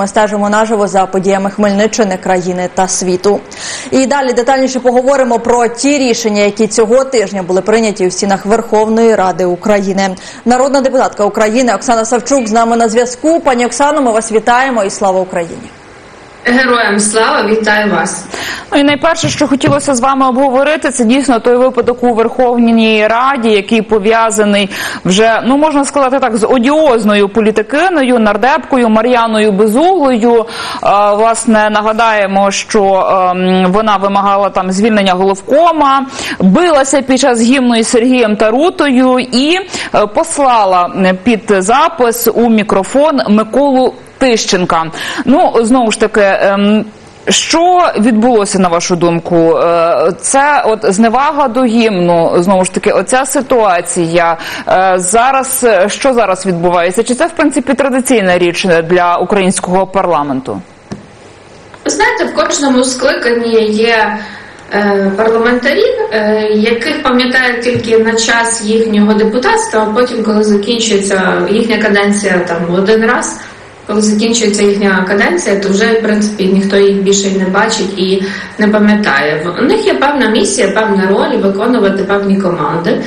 ми стежимо наживо за подіями Хмельниччини, країни та світу. І далі детальніше поговоримо про ті рішення, які цього тижня були прийняті у стінах Верховної Ради України. Народна депутатка України Оксана Савчук з нами на зв'язку. Пані Оксано, ми вас вітаємо і слава Україні. Героям слава, вітаю вас. Ну і найперше, що хотілося з вами обговорити, це дійсно той випадок у Верховній Раді, який пов'язаний вже ну можна сказати так з одіозною політикиною, нардепкою Мар'яною Безуглою. Е, власне, нагадаємо, що ем, вона вимагала там звільнення головкома, билася під час гімну із Сергієм Тарутою і е, послала під запис у мікрофон Миколу Тищенка. Ну знову ж таки. ем, що відбулося на вашу думку? Е, Це от зневага до гімну. Знову ж таки, оця ситуація Е, зараз. е, Що зараз відбувається? Чи це в принципі традиційна річ для українського парламенту? Ви знаєте, в кожному скликанні є парламентарі, яких пам'ятають тільки на час їхнього депутатства, а потім, коли закінчується їхня каденція там один раз. Коли закінчується їхня каденція, то вже в принципі ніхто їх більше не бачить і не пам'ятає. У них є певна місія, певна роль виконувати певні команди.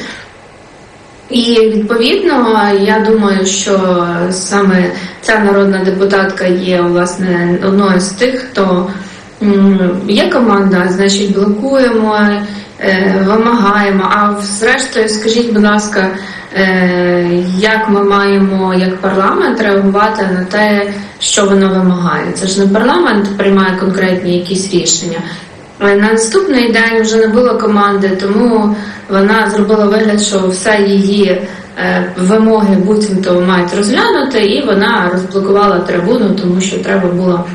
І відповідно, я думаю, що саме ця народна депутатка є власне одною з тих, хто є команда, значить блокуємо, е, вимагаємо. А зрештою, скажіть, будь ласка, е, як ми маємо як парламент реагувати на те, що воно вимагає? Це ж не парламент приймає конкретні якісь рішення. Е, На наступний день вже не було команди, тому вона зробила вигляд, що все її вимоги буцімто мають розглянути, і вона розблокувала трибуну, тому що треба було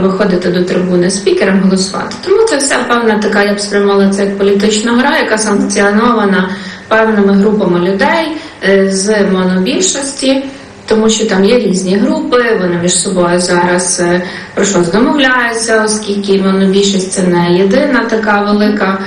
виходити до трибуни спікером голосувати. Тому це все певна така, я б сприймала це як політична гра, яка санкціонована певними групами людей е, з монобільшості. Тому що там є різні групи, вони між собою зараз е, про щось домовляються, оскільки монобільшість це не єдина така велика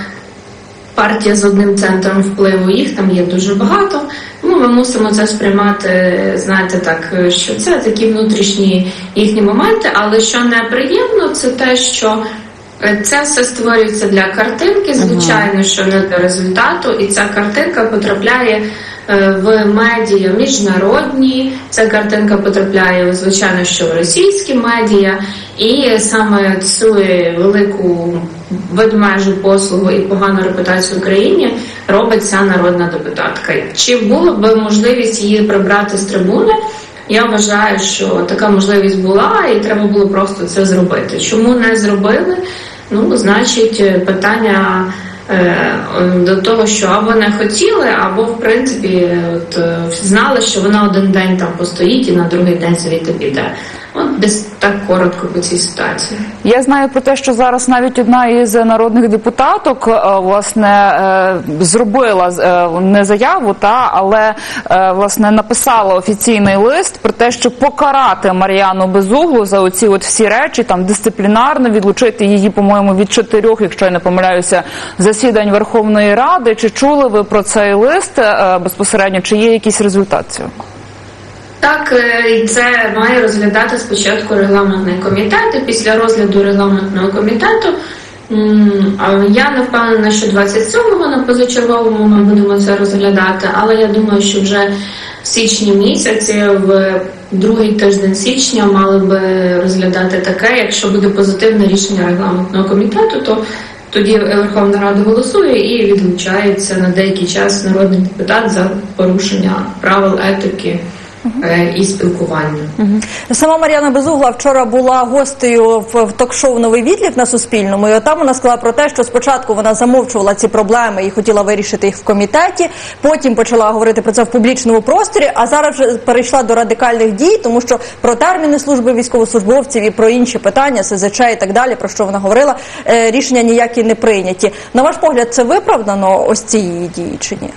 партія з одним центром впливу. Їх там є дуже багато. Тому ми мусимо це сприймати, знаєте, так, що це такі внутрішні їхні моменти. Але що неприємно, це те, що е, це все створюється для картинки, звичайно, що не для результату, і ця картинка потрапляє в медіа міжнародні. Ця картинка потрапляє, звичайно, що в російські медіа, і саме цю велику ведмежу послугу і погану репутацію Україні робить ця народна депутатка. Чи було б можливість її прибрати з трибуни? Я вважаю, що така можливість була, і треба було просто це зробити. Чому не зробили? Ну, значить, питання е, до того, що або не хотіли, або в принципі от, е, знали, що вона один день там постоїть і на другий день звідти піде. От десь так коротко по цій ситуації. Я знаю про те, що зараз навіть одна із народних депутаток е, власне е, зробила е, не заяву, та але власне написала офіційний лист про те, що покарати Мар'яну Безуглу за оці от всі речі, там дисциплінарно відлучити її, по-моєму, від чотирьох, якщо я не помиляюся, засідань Верховної Ради. Чи чули ви про цей лист безпосередньо? Чи є якийсь результат цього? Так, е, і це має розглядати спочатку регламентний комітет. і Після розгляду регламентного комітету я не впевнена, що 27-го на позачерговому ми будемо це розглядати, але я думаю, що вже в січні місяці, в другий тиждень січня, мали би розглядати таке. Якщо буде позитивне рішення регламентного комітету, то тоді Верховна Рада голосує і відлучається на деякий час народний депутат за порушення правил етики і спілкування. Сама Мар'яна Безугла вчора була гостею в, ток-шоу Новий відлік на Суспільному. І там вона сказала про те, що спочатку вона замовчувала ці проблеми і хотіла вирішити їх в комітеті. Потім почала говорити про це в публічному просторі. А зараз вже перейшла до радикальних дій, тому що про терміни служби військовослужбовців і про інші питання, СЗЧ і так далі, про що вона говорила, е, рішення ніякі не прийняті. На ваш погляд, це виправдано ось ці її дії чи ні?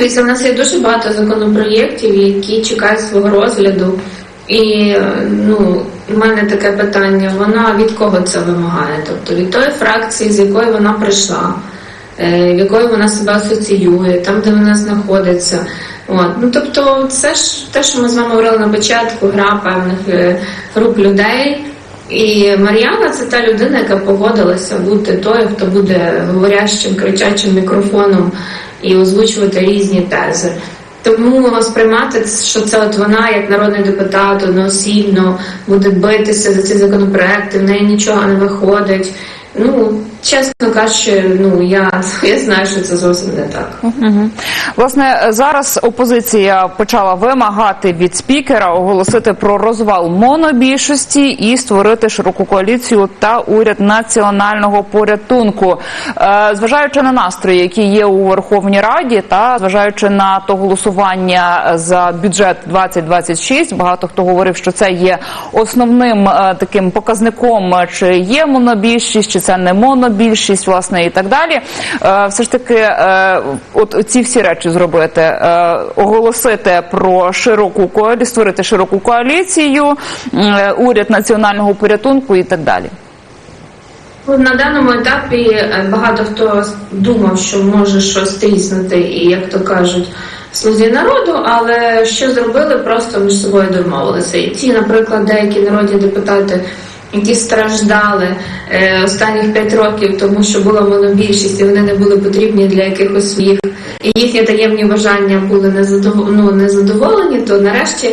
Дивіться, в нас є дуже багато законопроєктів, які чекають свого розгляду. І ну, в мене таке питання: вона від кого це вимагає? Тобто від тої фракції, з якої вона прийшла, е, в якої вона себе асоціює, там, де вона знаходиться. От. Ну, тобто, це ж те, що ми з вами говорили на початку, гра певних е, груп людей. І Мар'яна це та людина, яка погодилася бути тою, хто буде говорящим, кричачим мікрофоном і озвучувати різні тези. Тому сприймати, що це от вона, як народний депутат, одноосібно буде битися за ці законопроекти, в неї нічого не виходить. Ну, чесно кажучи, ну я, я знаю, що це зовсім не так. Мгм. Власне, зараз опозиція почала вимагати від спікера оголосити про розвал монобільшості і створити широку коаліцію та уряд національного порятунку. Е, Зважаючи на настрої, які є у Верховній Раді, та зважаючи на то голосування за бюджет 2026, багато хто говорив, що це є основним е, таким показником, чи є монобільшість, чи це не монобільшість, власне, і так далі. Е, Все ж таки, е, от ці всі речі зробити, е, оголосити про широку коаліцію, створити широку коаліцію, уряд національного порятунку і так далі. На даному етапі багато хто думав, що може щось тріснути, і як то кажуть, слузі народу, але що зробили, просто між собою домовилися. І ті, наприклад, деякі народні депутати, які страждали е, останніх п'ять років, тому що була монобільшість, і вони не були потрібні для якихось своїх, і їхні таємні бажання були незадов... ну, незадоволені, то нарешті.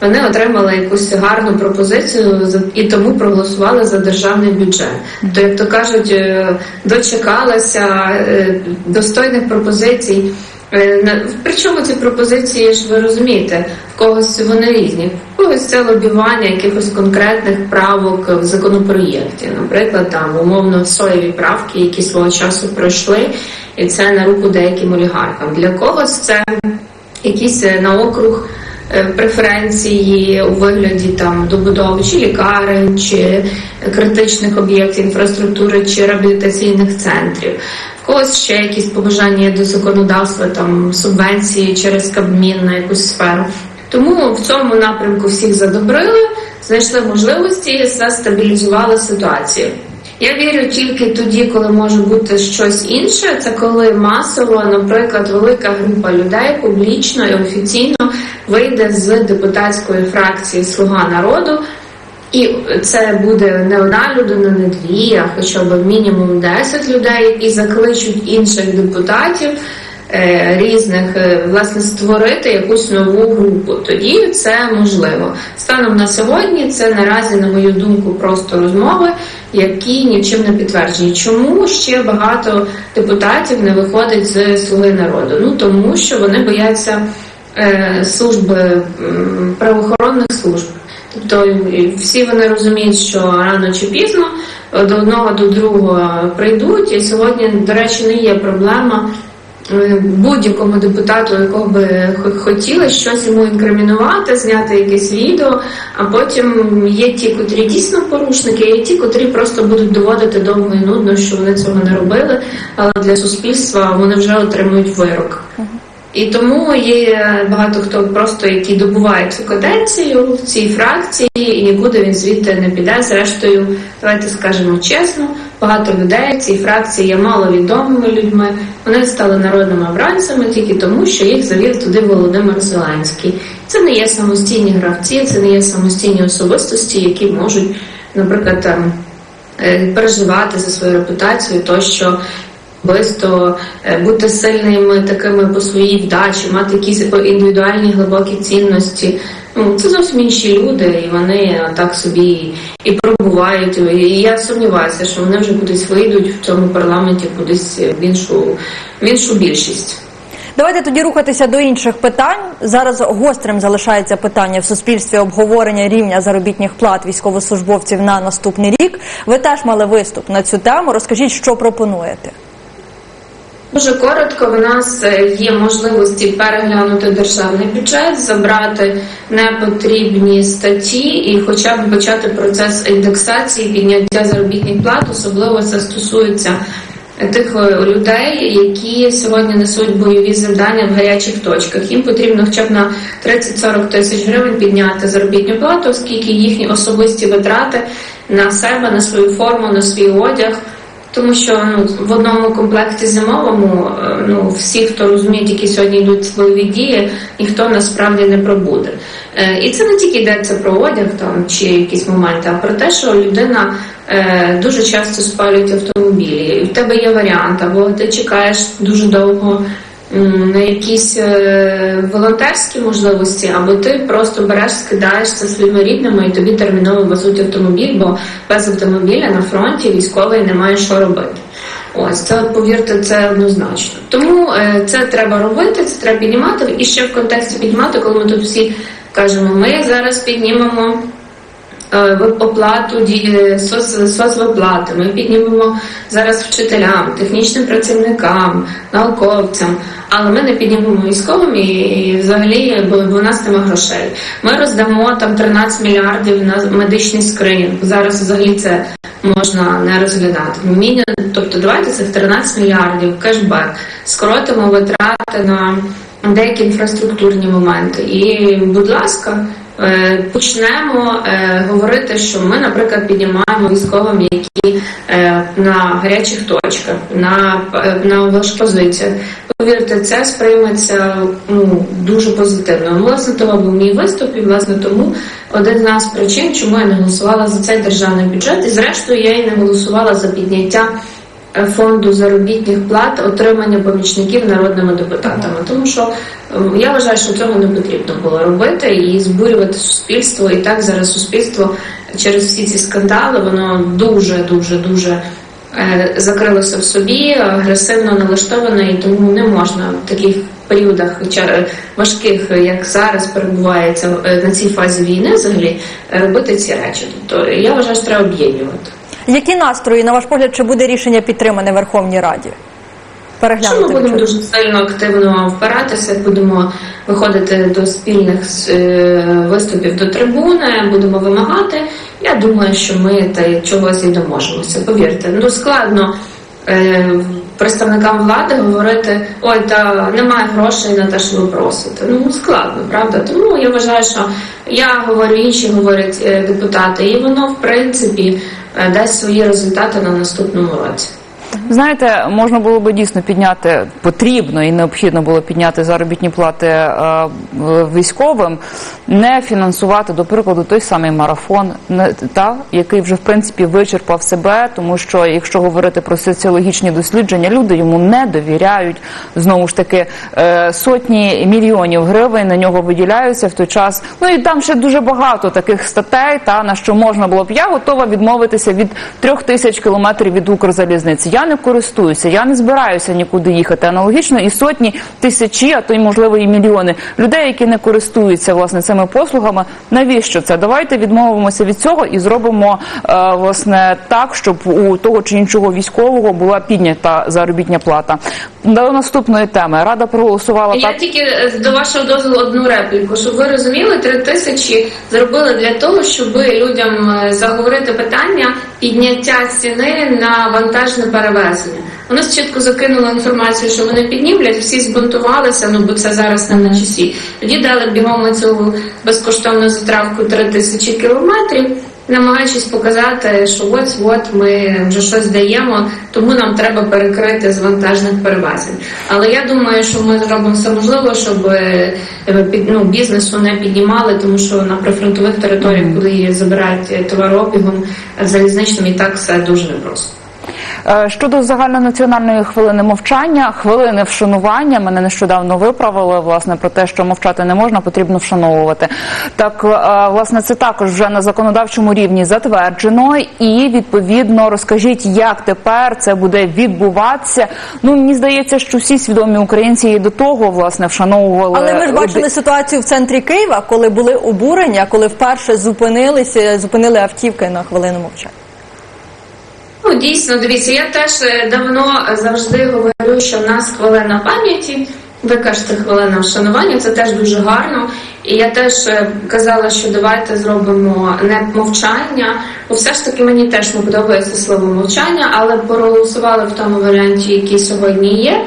Вони отримали якусь гарну пропозицію і тому проголосували за державний бюджет. То, як то кажуть, е, дочекалися е, достойних пропозицій. Е, Причому ці пропозиції ж ви розумієте, в когось вони різні, в когось це лобівання якихось конкретних правок в законопроєкті. Наприклад, там умовно соєві правки, які свого часу пройшли, і це на руку деяким олігархам. Для когось це якісь е, на округ преференції у вигляді там добудови чи лікарень, чи критичних об'єктів інфраструктури, чи реабілітаційних центрів. В когось ще якісь побажання до законодавства, там субвенції через Кабмін на якусь сферу. Тому в цьому напрямку всіх задобрили, знайшли можливості, застабілізували ситуацію. Я вірю тільки тоді, коли може бути щось інше. Це коли масово, наприклад, велика група людей публічно і офіційно вийде з депутатської фракції Слуга народу. І це буде не одна людина, не дві, а хоча б мінімум 10 людей, які закличуть інших депутатів різних, е, власне, створити якусь нову групу. Тоді це можливо. Станом на сьогодні це наразі, на мою думку, просто розмови, які нічим не підтверджені. Чому ще багато депутатів не виходить з слуги народу? Ну тому що вони бояться е, служби правоохоронних служб. Тобто всі вони розуміють, що рано чи пізно до одного до другого прийдуть. І сьогодні, до речі, не є проблема е, будь-якому депутату, якого би хо- хотіли щось йому інкримінувати, зняти якесь відео. А потім є ті, котрі дійсно порушники, є ті, котрі просто будуть доводити довго і нудно, що вони цього не робили. Але для суспільства вони вже отримують вирок. І тому є багато хто просто які добувають цю каденцію в цій фракції, і нікуди він звідти не піде. Зрештою, давайте скажемо чесно, багато людей в цій фракції є маловідомими людьми. Вони стали народними обранцями тільки тому, що їх завів туди Володимир Зеленський. Це не є самостійні гравці, це не є самостійні особистості, які можуть, наприклад, там е, переживати за свою репутацію, тощо е, бути сильними такими по своїй вдачі, мати якісь індивідуальні глибокі цінності. Ну це зовсім інші люди, і вони так собі і пробувають. І я сумніваюся, що вони вже кудись вийдуть в цьому парламенті, кудись в іншу в іншу більшість. Давайте тоді рухатися до інших питань. Зараз гострим залишається питання в суспільстві обговорення рівня заробітних плат військовослужбовців на наступний рік. Ви теж мали виступ на цю тему. Розкажіть, що пропонуєте. Дуже коротко, в нас е, є можливості переглянути державний бюджет, забрати непотрібні статті і хоча б почати процес індексації, підняття заробітних плат. Особливо це стосується тих е, людей, які сьогодні несуть бойові завдання в гарячих точках. Їм потрібно хоча б на 30-40 тисяч гривень підняти заробітну плату, оскільки їхні особисті витрати на себе, на свою форму, на свій одяг тому що ну, в одному комплекті зимовому е, ну, всі, хто розуміють, які сьогодні йдуть бойові дії, ніхто насправді не пробуде. Е, І це не тільки йдеться про одяг там чи якісь моменти, а про те, що людина е, дуже часто спалюють автомобілі, і в тебе є варіант, або ти чекаєш дуже довго на якісь е, волонтерські можливості, або ти просто береш, скидаєшся своїми рідними і тобі терміново везуть автомобіль, бо без автомобіля на фронті військовий не має що робити. Ось це повірте, це однозначно. Тому е, це треба робити, це треба піднімати. І ще в контексті піднімати, коли ми тут всі кажемо, ми зараз піднімемо оплату ді- е, соц, соцвиплати, ми піднімемо зараз вчителям, технічним працівникам, науковцям, але ми не піднімемо військовим і, взагалі, бо, у нас немає грошей. Ми роздамо там 13 мільярдів на медичний скринінг. Зараз взагалі це можна не розглядати. Міні, тобто давайте цих 13 мільярдів кешбек, скоротимо витрати на деякі інфраструктурні моменти. І, будь ласка, е, почнемо е, говорити, що ми, наприклад, піднімаємо військовим, які е, на гарячих точках, на, е, на важкопозиціях. Повірте, це сприйметься ну, дуже позитивно. Власне, того був мій виступ, і власне тому один з причин, чому я не голосувала за цей державний бюджет, і зрештою я і не голосувала за підняття е, фонду заробітних плат отримання помічників народними депутатами. Тому що е, я вважаю, що цього не потрібно було робити і збурювати суспільство. І так зараз суспільство через всі ці скандали воно дуже, дуже, дуже е, закрилося в собі, агресивно налаштоване, і тому не можна в таких періодах ча- важких, як зараз перебувається е, на цій фазі війни, взагалі робити ці речі. Тобто я вважаю, що треба об'єднувати. Які настрої, на ваш погляд, чи буде рішення підтримане в Верховній Раді? Що ми будемо дуже сильно активно впиратися, будемо виходити до спільних е, виступів до трибуни, будемо вимагати. Я думаю, що ми та чогось і доможемося. Повірте, ну складно е, представникам влади говорити: ой, та немає грошей на те, що ви просите. Ну складно, правда? Тому я вважаю, що я говорю, інші говорять е, депутати, і воно в принципі дасть свої результати на наступному році. Знаєте, можна було би дійсно підняти потрібно і необхідно було підняти заробітні плати е, військовим, не фінансувати, до прикладу, той самий марафон, який вже в принципі вичерпав себе, тому що якщо говорити про соціологічні дослідження, люди йому не довіряють. Знову ж таки, е, сотні мільйонів гривень на нього виділяються в той час. Ну і там ще дуже багато таких статей, та на що можна було б. Я готова відмовитися від трьох тисяч кілометрів від Укрзалізниці. Я не користуюся, я не збираюся нікуди їхати. Аналогічно і сотні тисячі, а то й можливо і мільйони людей, які не користуються власне цими послугами. Навіщо це? Давайте відмовимося від цього і зробимо е, власне так, щоб у того чи іншого військового була піднята заробітня плата. До наступної теми рада проголосувала Я так. тільки е, до вашого дозволу одну репліку, щоб ви розуміли, три тисячі зробили для того, щоб людям е, заговорити питання підняття ціни на вантажне перевезення. Вони чітко закинули інформацію, що вони піднімлять, всі збунтувалися, ну бо це зараз не на часі. Тоді дали бігом цю безкоштовну затравку три тисячі кілометрів. Намагаючись показати, що от от ми вже щось даємо, тому нам треба перекрити з вантажних перевезень. Але я думаю, що ми зробимо все можливе, щоб е, ну, бізнесу не піднімали, тому що на прифронтових територіях, коли забирають е, товарообігом е, залізничним, і так все дуже непросто. Е, Щодо загальнонаціональної хвилини мовчання, хвилини вшанування мене нещодавно виправили власне про те, що мовчати не можна, потрібно вшановувати. Так, е, власне, це також вже на законодавчому рівні затверджено, і відповідно розкажіть, як тепер це буде відбуватися. Ну мені здається, що всі свідомі українці і до того власне вшановували. Але ми ж бачили ситуацію в центрі Києва, коли були обурення, коли вперше зупинилися, зупинили автівки на хвилину мовчання. Дійсно, дивіться, я теж е, давно завжди говорю, що в нас хвилина пам'яті. Ви кажете, хвилина вшанування, це теж дуже гарно. І я теж е, казала, що давайте зробимо не мовчання, бо все ж таки мені теж не подобається слово мовчання, але проголосували в тому варіанті, який сьогодні є.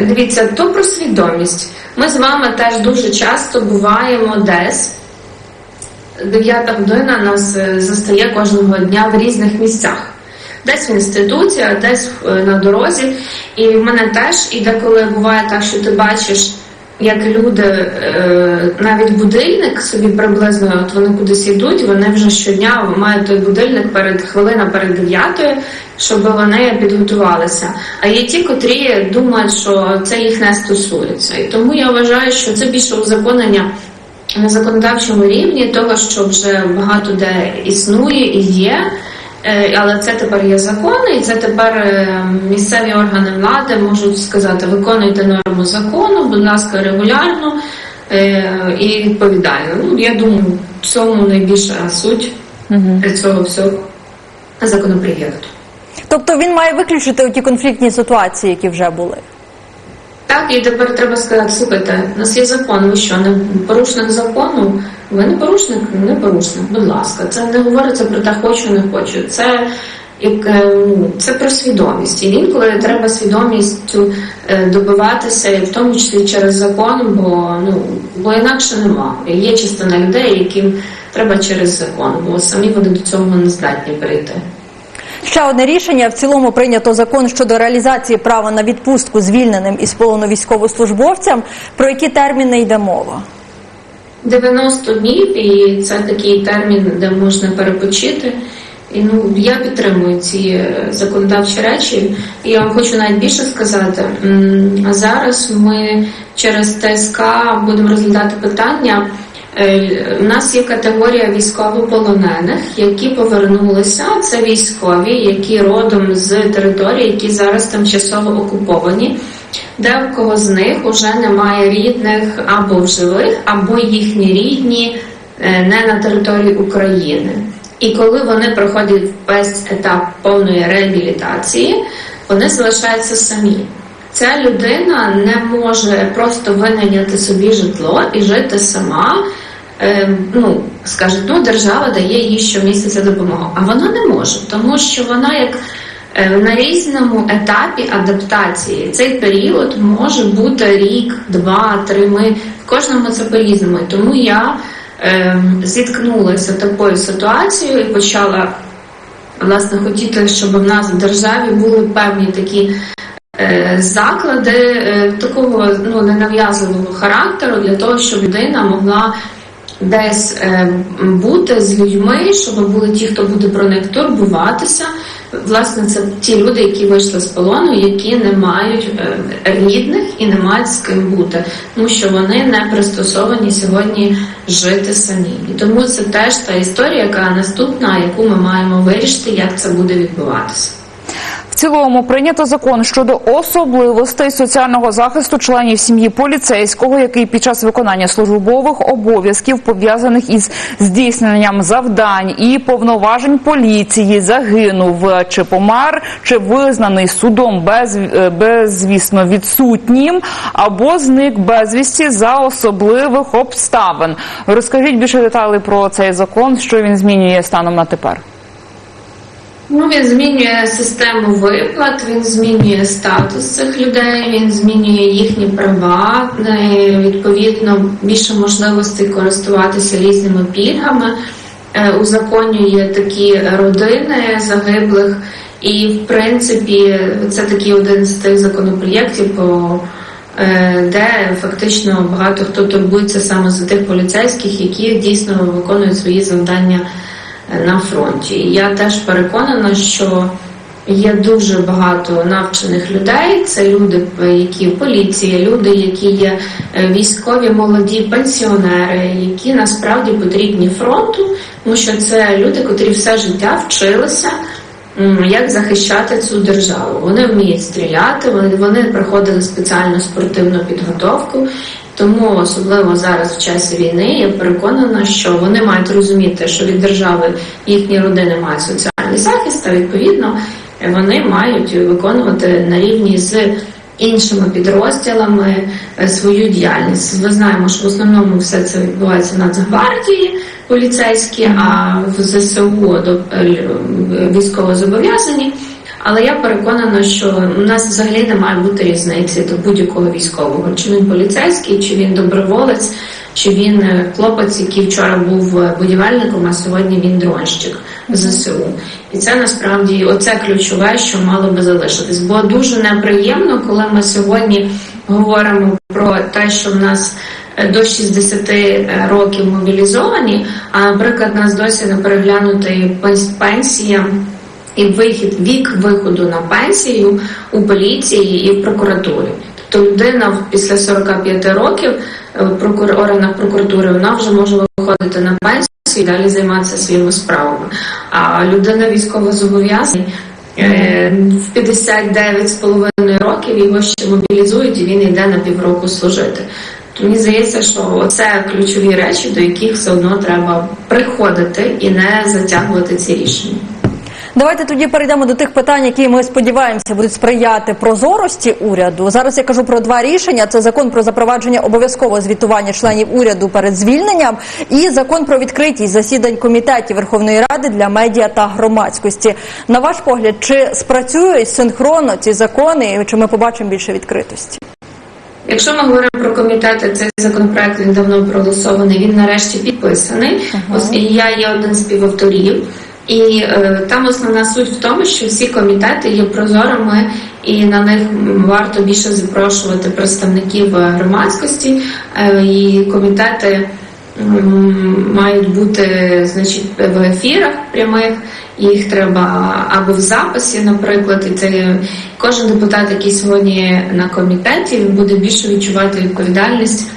Дивіться, то про свідомість. Ми з вами теж дуже часто буваємо десь. Дев'ята година нас е, застає кожного дня в різних місцях. десь в інституті, десь е, на дорозі. І в мене теж і деколи буває так, що ти бачиш. Як люди е, навіть будильник собі приблизно, от вони кудись йдуть, вони вже щодня мають той будильник перед хвилина перед дев'ятою, щоб вони підготувалися. А є ті, котрі думають, що це їх не стосується. І тому я вважаю, що це більше узаконення на законодавчому рівні того, що вже багато де існує і є. Е, Але це тепер є закони, і це тепер е, місцеві органи влади можуть сказати: виконуйте норму закону, будь ласка, регулярно е, і відповідально. Ну я думаю, в цьому найбільша суть цього всього законопроєкту. Тобто він має виключити ті конфліктні ситуації, які вже були. Так, і тепер треба сказати, слухайте, у нас є закон, ви що, не порушник закону? Ви не порушник, не порушник, будь ласка. Це не говориться про те, хочу, не хочу. Це як е, це про свідомість. І інколи треба свідомістю е, добиватися, і в тому числі через закон, бо ну бо інакше нема. Є частина людей, яким треба через закон, бо самі вони до цього не здатні перейти. Ще одне рішення в цілому прийнято закон щодо реалізації права на відпустку звільненим із полону військовослужбовцям. Про які терміни йде мова? 90 днів, і це такий термін, де можна перепочити. І ну я підтримую ці е, законодавчі речі. І я вам хочу навіть більше сказати. Зараз ми через ТСК будемо розглядати питання. Е, У нас є категорія військовополонених, які повернулися. Це військові, які родом з території, які зараз тимчасово окуповані. Де в кого з них вже немає рідних або в живих, або їхні рідні е, не на території України. І коли вони проходять весь етап повної реабілітації, вони залишаються самі. Ця людина не може просто винайняти собі житло і жити сама. Е, ну, скажуть, ну держава дає їй щомісяця допомогу, а вона не може, тому що вона як е, на різному етапі адаптації. Цей період може бути рік, два, три. Ми в кожному це по-різному. Тому я е, зіткнулася такою ситуацією і почала власне хотіти, щоб в нас в державі були певні такі. е, Заклади е, такого ну ненав'язливого характеру для того, щоб людина могла десь е, бути з людьми, щоб були ті, хто буде про них турбуватися. Власне, це ті люди, які вийшли з полону, які не мають е, рідних і не мають з ким бути, тому що вони не пристосовані сьогодні жити самі. І тому це теж та історія, яка наступна, яку ми маємо вирішити, як це буде відбуватися. Цілому прийнято закон щодо особливостей соціального захисту членів сім'ї поліцейського, який під час виконання службових обов'язків пов'язаних із здійсненням завдань і повноважень поліції загинув чи помер, чи визнаний судом без, е, безвісно відсутнім або зник безвісті за особливих обставин. Розкажіть більше деталей про цей закон, що він змінює станом на тепер. Ну, він змінює систему виплат, він змінює статус цих людей, він змінює їхні права, е, відповідно більше можливостей користуватися різними пільгами, е, узаконює такі родини загиблих. І, в принципі, це такий один з тих законопроєктів, е, де фактично багато хто турбується саме за тих поліцейських, які дійсно виконують свої завдання на фронті. І Я теж переконана, що є дуже багато навчених людей. Це люди, які в поліції, люди, які є е, військові, молоді, пенсіонери, які насправді потрібні фронту, тому що це люди, котрі все життя вчилися. Як захищати цю державу? Вони вміють стріляти, вони, вони проходили спеціальну спортивну підготовку, тому особливо зараз в часі війни я переконана, що вони мають розуміти, що від держави їхні родини мають соціальний захист, а відповідно вони мають виконувати на рівні з іншими підрозділами е, свою діяльність. Ми знаємо, що в основному все це відбувається в Нацгвардії поліцейські, а в ЗСУ до е, військово зобов'язані. Але я переконана, що у нас взагалі не має бути різниці до будь-якого військового, чи він поліцейський, чи він доброволець. що він е, хлопець, який вчора був е, будівельником, а сьогодні він дронщик ЗСУ. І це насправді оце ключове, що мало би залишитись. Бо дуже неприємно, коли ми сьогодні говоримо про те, що в нас е, до 60 років мобілізовані, а наприклад, нас досі не переглянути пенсія і вихід вік виходу на пенсію у поліції і в прокуратурі. Тобто людина після 45 років е, в органах прокуратури вона вже може виходити на пенсію і далі займатися своїми справами. А людина військовозобов'язаний е, в 59,5 років його ще мобілізують і він йде на півроку служити. То мені здається, що це ключові речі, до яких все одно треба приходити і не затягувати ці рішення. Давайте тоді перейдемо до тих питань, які ми сподіваємося будуть сприяти прозорості уряду. Зараз я кажу про два рішення: це закон про запровадження обов'язкового звітування членів уряду перед звільненням, і закон про відкритість засідань комітетів Верховної Ради для медіа та громадськості. На ваш погляд, чи спрацюють синхронно ці закони, чи ми побачимо більше відкритості? Якщо ми говоримо про комітети, цей законопроект він давно проголосований. Він нарешті підписаний. Ось і я є один з співавторів. І е, там основна суть в тому, що всі комітети є прозорими, і на них варто більше запрошувати представників громадськості. Е, і комітети мають бути значить в ефірах прямих. Їх треба або в записі, наприклад, і це кожен депутат, який сьогодні на комітеті, він буде більше відчувати відповідальність.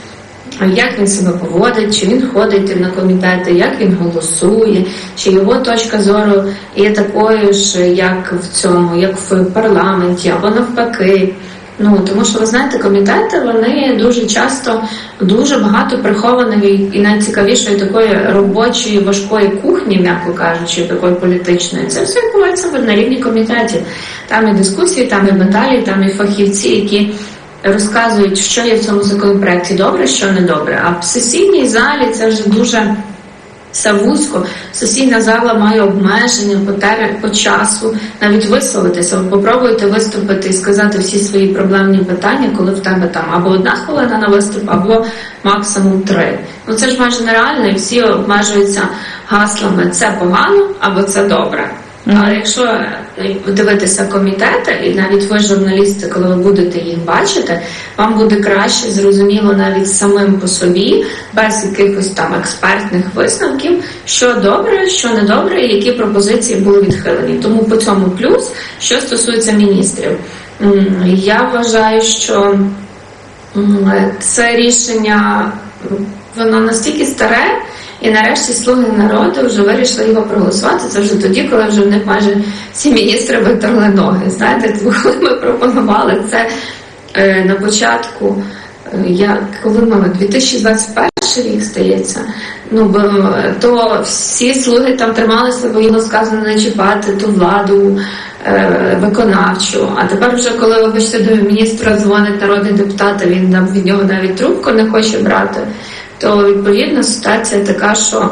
Як він себе поводить, чи він ходить на комітети, як він голосує, чи його точка зору є такою ж, як в цьому, як в парламенті, або навпаки. Ну тому що ви знаєте, комітети вони дуже часто дуже багато прихованої і найцікавішої такої робочої важкої кухні, м'яко кажучи, такої політичної. Це все відбувається на рівні комітетів. Там і дискусії, там і баталії, там і фахівці, які розказують, що є в цьому законопроекті добре, що не добре. А в сесійній залі це вже дуже вузько. Сесійна зала має обмеження по, тер... по часу, навіть висловитися. Ви Попробуйте виступити і сказати всі свої проблемні питання, коли в тебе там або одна хвилина на виступ, або максимум три. Ну це ж майже нереально, і всі обмежуються гаслами це погано або це добре. А якщо е, дивитися комітети, і навіть ви, журналісти, коли ви будете їх бачити, вам буде краще зрозуміло навіть самим по собі, без якихось там експертних висновків, що добре, що не добре, і які пропозиції були відхилені. Тому по цьому плюс, що стосується міністрів, я вважаю, що це рішення воно настільки старе. І нарешті слуги народу вже вирішили його проголосувати. Це вже тоді, коли вже в них майже всі міністри витерли ноги. Знаєте, коли ми пропонували це е, на початку, е, я коли ми 2021 рік стається, ну бо е, то всі слуги там трималися, бо їм сказано не чіпати ту владу е, виконавчу. А тепер, вже коли вибачте, до міністра дзвонить народний депутат, він від нього навіть трубку не хоче брати то відповідно ситуація така, що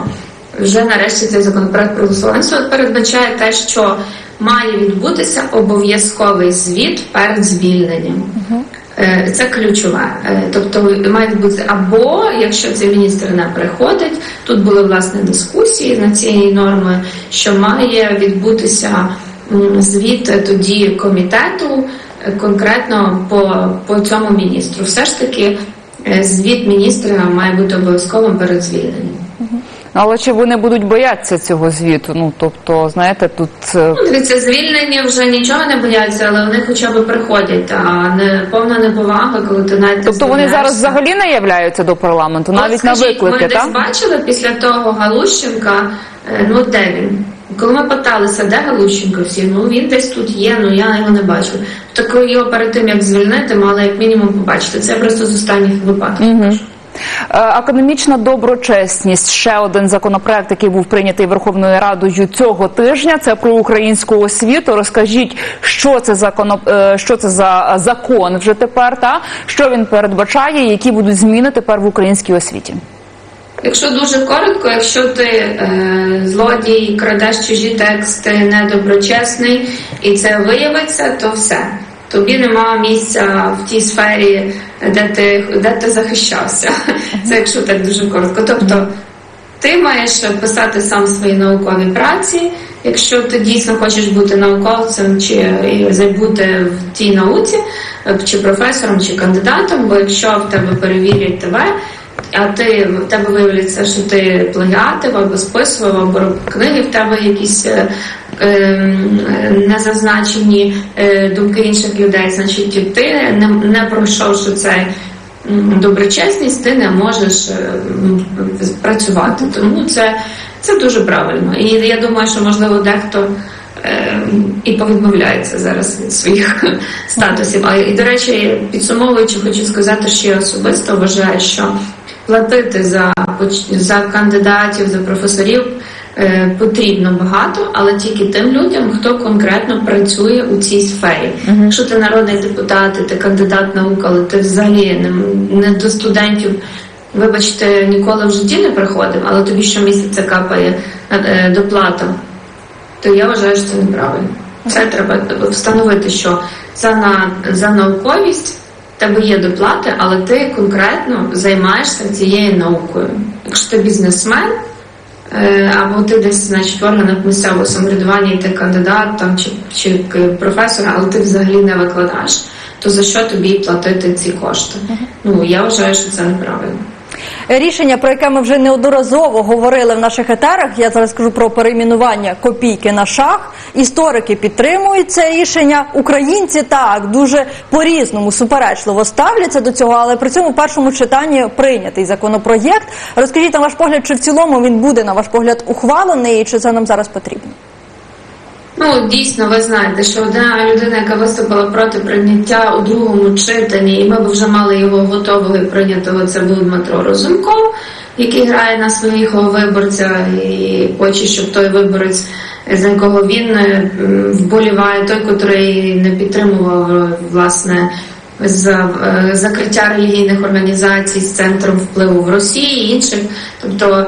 вже нарешті цей законопроект проголосований. Суд передбачає те, що має відбутися обов'язковий звіт перед звільненням. Е, Це ключове. Е, Тобто має відбутися або якщо цей міністр не приходить, тут були власне дискусії на цієї норми, що має відбутися звіт тоді комітету е, конкретно по, по цьому міністру. Все ж таки. Е, Звіт міністра має бути обов'язковим перед звільненням. Але чи вони будуть боятися цього звіту? Ну тобто, знаєте, тут е, Ну, звільнені вже нічого не бояться, але вони хоча б приходять. А не повна неповага, коли ти навіть тобто вони зараз взагалі не являються до парламенту, навіть на скажіть, виклики, Ми десь бачили після того Галущенка, е, ну де він? Коли ми питалися, де Галущенко всі, ну він десь тут є, ну я його не бачу. Так його перед тим як звільнити, мали як мінімум побачити. Це просто з останніх випадків. кажу. Е, Академічна доброчесність ще один законопроект, який був прийнятий Верховною Радою цього тижня. Це про українську освіту. Розкажіть, що це законо, е, що це за закон вже тепер, та що він передбачає, які будуть зміни тепер в українській освіті. Якщо дуже коротко, якщо ти е, злодій, крадеш чужі тексти, недоброчесний, і це виявиться, то все. тобі нема місця в тій сфері, де ти, де ти захищався. Це якщо так дуже коротко. Тобто ти маєш писати сам свої наукові праці. Якщо ти дійсно хочеш бути науковцем чи е, бути в тій науці, чи професором, чи кандидатом, бо якщо в тебе перевірять тебе, а ти в тебе виявляється, що ти плагіатив або списував, або книги в тебе якісь е, е, незазначені е, думки інших людей, значить ти не, не пройшовши цей доброчесність, ти не можеш е, працювати. Тому це, це дуже правильно. І я думаю, що можливо дехто. Е, І повідмовляється зараз від своїх статусів. А і до речі, підсумовуючи, хочу сказати, що я особисто вважаю, що платити за за кандидатів, за професорів е, потрібно багато, але тільки тим людям, хто конкретно працює у цій сфері. Якщо ти народний депутат, ти кандидат наук, але ти взагалі не, не до студентів. Вибачте, ніколи в житті не приходив, але тобі щомісяця капає е, доплата, то я вважаю, що це неправильно. Це треба встановити, що за, на, за науковість тебе є доплати, але ти конкретно займаєшся цією наукою. Якщо ти бізнесмен, е, або ти десь значить, в органах місцевого самоврядування, і ти кандидат там, чи, чи професор, але ти взагалі не викладаєш, то за що тобі платити ці кошти? Ну я вважаю, що це неправильно. Рішення, про яке ми вже неодноразово говорили в наших етерах, я зараз кажу про перейменування копійки на шах. Історики підтримують це рішення. Українці так дуже по-різному суперечливо ставляться до цього, але при цьому першому читанні прийнятий законопроєкт. Розкажіть на ваш погляд, чи в цілому він буде на ваш погляд ухвалений, і чи це нам зараз потрібно? Ну, дійсно, ви знаєте, що одна людина, яка виступила проти прийняття у другому читанні, і ми б вже мали його готового і прийнятого, це був Дмитро Розумков, який грає на своїх виборця і хоче, щоб той виборець, за якого він е, вболіває, той, котрий не підтримував е, власне. За е, закриття релігійних організацій з центром впливу в Росії і інших, тобто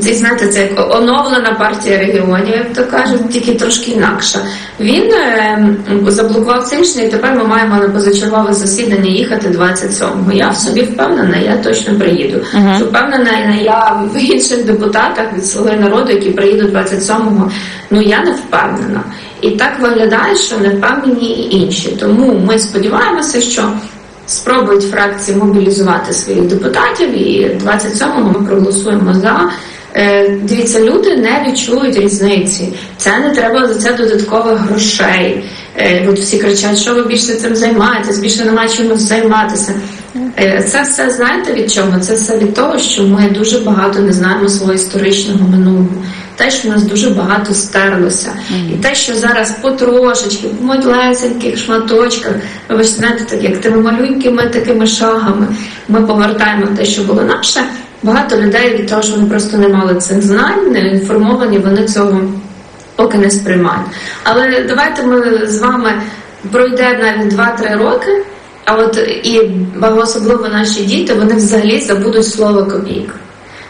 це знаєте, це як оновлена партія регіонів, як то кажуть, тільки трошки інакша. Він е, заблокував це рішення, і тепер ми маємо на позачергове засідання їхати 27-го. Я в собі впевнена, я точно приїду. Що впевнена я в інших депутатах від слуги народу, які приїдуть 27-го, ну я не впевнена. І так виглядає, що не впевнені і інші. Тому ми сподіваємося, що спробують фракції мобілізувати своїх депутатів, і 27-го ми проголосуємо за. Е, Дивіться, люди не відчують різниці. Це не треба за це додаткових грошей. Е, От всі кричать, що ви більше цим займаєтесь, більше немає чимось займатися. Е, Це все знаєте від чого? Це все від того, що ми дуже багато не знаємо свого історичного минулого. Те, що в нас дуже багато стерлося, і те, що зараз потрошечки, по малесеньких шматочках, ви знаєте, так як тими малюнькими такими шагами, ми повертаємо те, що було наше. Багато людей від того, що вони просто не мали цих знань, не інформовані, вони цього поки не сприймають. Але давайте ми з вами пройде навіть 2-3 роки. А от і особливо наші діти, вони взагалі забудуть слово копійка.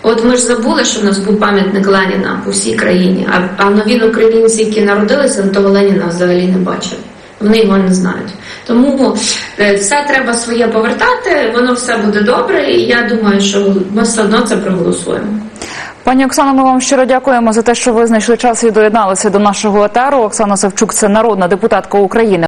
От ми ж забули, що в нас був пам'ятник Леніна по всій країні, а, а нові українці, які народилися, того Леніна взагалі не бачили. Вони його не знають. Тому е, все треба своє повертати, воно все буде добре, і я думаю, що ми все одно це проголосуємо. Пані Оксано, ми вам щиро дякуємо за те, що ви знайшли час і доєдналися до нашого етеру. Оксана Савчук, це народна депутатка України.